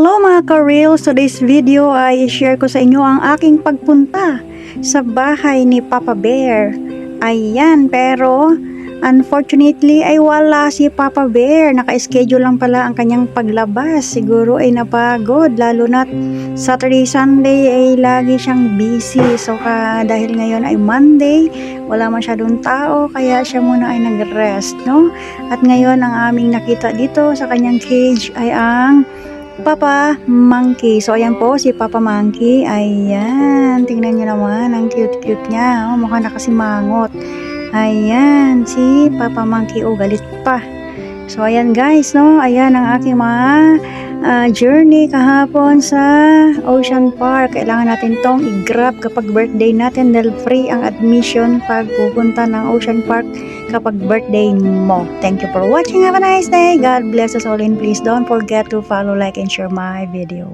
Hello mga ka-reels! Today's video ay share ko sa inyo ang aking pagpunta sa bahay ni Papa Bear. Ayan, pero unfortunately ay wala si Papa Bear. Naka-schedule lang pala ang kanyang paglabas. Siguro ay napagod, lalo na Saturday, Sunday ay lagi siyang busy. So ka, dahil ngayon ay Monday, wala masyadong tao, kaya siya muna ay nag-rest, no? At ngayon ang aming nakita dito sa kanyang cage ay ang Papa Monkey. So, ayan po, si Papa Monkey. Ayan, tingnan niyo naman, ang cute-cute niya. Oh, mukha na kasi mangot. Ayan, si Papa Monkey. Oh, galit pa. So, ayan guys, no? Ayan ang aking mga ah, journey kahapon sa Ocean Park. Kailangan natin tong i-grab kapag birthday natin dahil free ang admission pag pupunta ng Ocean Park kapag birthday mo. Thank you for watching. Have a nice day. God bless us all and please don't forget to follow, like, and share my video.